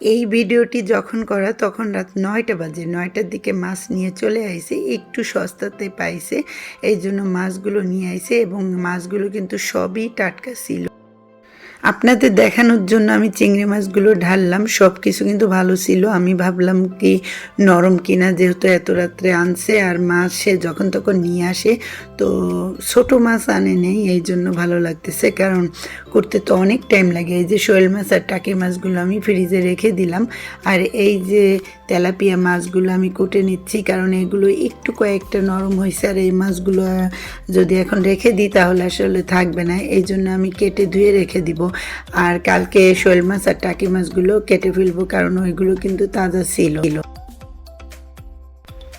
এই ভিডিওটি যখন করা, তখন রাত নয়টা বাজে। নয়টার দিকে মাছ নিয়ে চলে আইসে একটু সস্তাতে পাইছে এই জন্য মাছগুলো নিয়ে আইসে এবং মাছগুলো কিন্তু সবই টাটকা ছিল। আপনাদের দেখানোর জন্য আমি চিংড়ি মাছগুলো ঢাললাম সব কিছু কিন্তু ভালো ছিল। আমি ভাবলাম কি নরম কিনা, যেহেতু এত রাত্রে আনছে আর মাছ সে যখন তখন নিয়ে আসে, তো ছোট মাছ আনে নেই, এই জন্য ভালো লাগতেছে। কারণ করতে তো অনেক টাইম লাগে। এই যে শোয়েল মাছ আর টাকি মাছগুলো আমি ফ্রিজে রেখে দিলাম। আর এই যে তেলাপিয়া মাছগুলো আমি কুটে নিচ্ছি, কারণ এগুলো একটু কয়েকটা নরম হয়েছে। আর এই মাছগুলো যদি এখন রেখে দিই, তাহলে আসলে থাকবে না। এই জন্য আমি কেটে ধুয়ে রেখে দিব। আর কালকে শোয়েল মাছ আর টাকি মাছগুলো কেটে ফেলব কারণ ওইগুলো কিন্তু তাজা ছিল।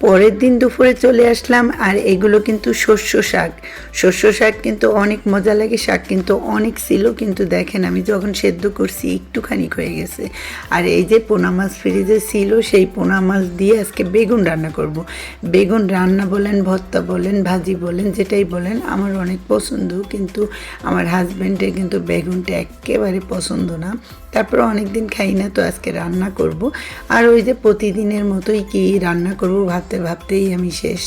পরের দিন দুপুরে চলে আসলাম, আর এগুলো কিন্তু শস্য শাক। শস্য শাক কিন্তু অনেক মজা লাগে, শাক কিন্তু অনেক ছিল, কিন্তু দেখেন আমি যখন সেদ্ধ করছি একটুখানি হয়ে গেছে। আর এই যে পোনা মাছ ফ্রিজে ছিল, সেই পোনা মাছ দিয়ে আজকে বেগুন রান্না করব। বেগুন রান্না বলেন, ভর্তা বলেন, ভাজি বলেন, যেটাই বলেন, আমার অনেক পছন্দ, কিন্তু আমার হাজব্যান্ডের কিন্তু বেগুনটা একেবারে পছন্দ না। তারপরে অনেক দিন খাই না, তো আজকে রান্না করব। আর ওই যে প্রতিদিনের মতোই কি রান্না করব ভাবতে ভাবতেই আমি শেষ।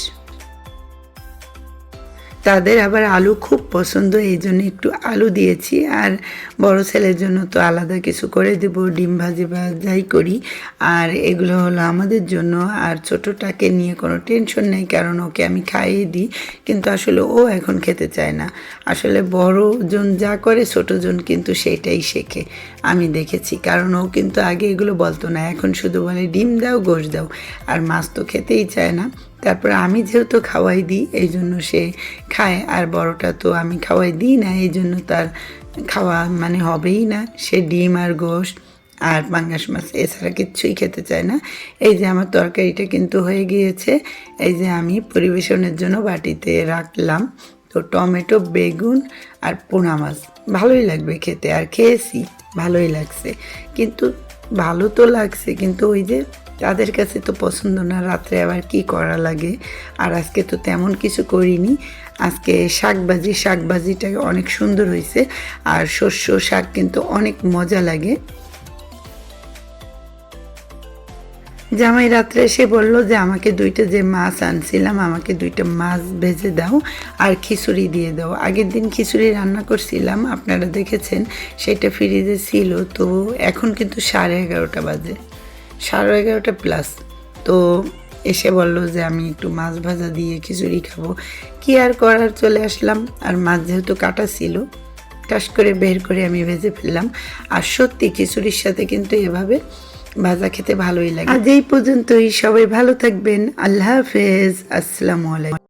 তাদের আবার আলু খুব পছন্দ, এই জন্য একটু আলু দিয়েছি। আর বড় ছেলের জন্য তো আলাদা কিছু করে দেব, ডিম ভাজি বা যাই করি। আর এগুলো হলো আমাদের জন্য। আর ছোটোটাকে নিয়ে কোনো টেনশন নেই, কারণ ওকে আমি খাইয়ে দিই। কিন্তু আসলে ও এখন খেতে চায় না। আসলে বড়জন যা করে ছোটোজন কিন্তু সেটাই শেখে। আমি দেখেছি, কারণ ও কিন্তু আগে এগুলো বলতো না। এখন শুধু বলে, ডিম দাও, গোশ দাও। আর মাছ তো খেতেই চায় না। তারপরে আমি যেহেতু খাওয়াই দিই, এই জন্য সে খায়। আর বড়টা তো আমি খাওয়াই দিই না, এই জন্য তার খাওয়া মানে হবেই না। সে ডিম আর গোশত আর পাঙ্গাস মাছ এছাড়া কিচ্ছুই খেতে চায় না। এই যে আমার তরকারিটা কিন্তু হয়ে গিয়েছে। এই যে আমি পরিবেশনের জন্য বাটিতে রাখলাম। তো টমেটো, বেগুন আর পোনা মাছ। ভালোই লাগবে খেতে। আর খেয়েছি, ভালোই লাগছে। কিন্তু ভালো তো লাগছে, কিন্তু ওই যে তাদের কাছে তো পছন্দ না, রাত্রে আবার কি করা লাগে? আর আজকে তো তেমন কিছু করিনি। আজকে শাকবাজি, শাকবাজিটা অনেক সুন্দর হয়েছে। আর শস্য, শাক কিন্তু অনেক মজা লাগে। জামাই রাত্রে এসে বলল যে, আমাকে দুইটা যে মাছ আনছিলাম, আমাকে দুইটা মাছ ভেজে দাও আর খিচুড়ি দিয়ে দাও। আগের দিন খিচুড়ি রান্না করছিলাম, আপনারা দেখেছেন, সেটা ফ্রিজে ছিল, তো এখন কিন্তু সাড়ে এগারোটা বাজে। সাড়ে এগারোটা প্লাস তো এসে বলল যে, আমি একটু মাছ ভাজা দিয়ে খিচুড়ি খাব। কি আর করার, চলে আসলাম। আর মাছ যেহেতু কাটা ছিল টাস করে বের করে আমি ভেজে ফেললাম। আর সত্যি খিচুড়ির সাথে কিন্তু এভাবে ভাজা খেতে ভালোই লাগে। আজ এই পর্যন্তই। সবাই ভালো থাকবেন। আল্লাহ হাফেজ। আসসালামু আলাইকুম।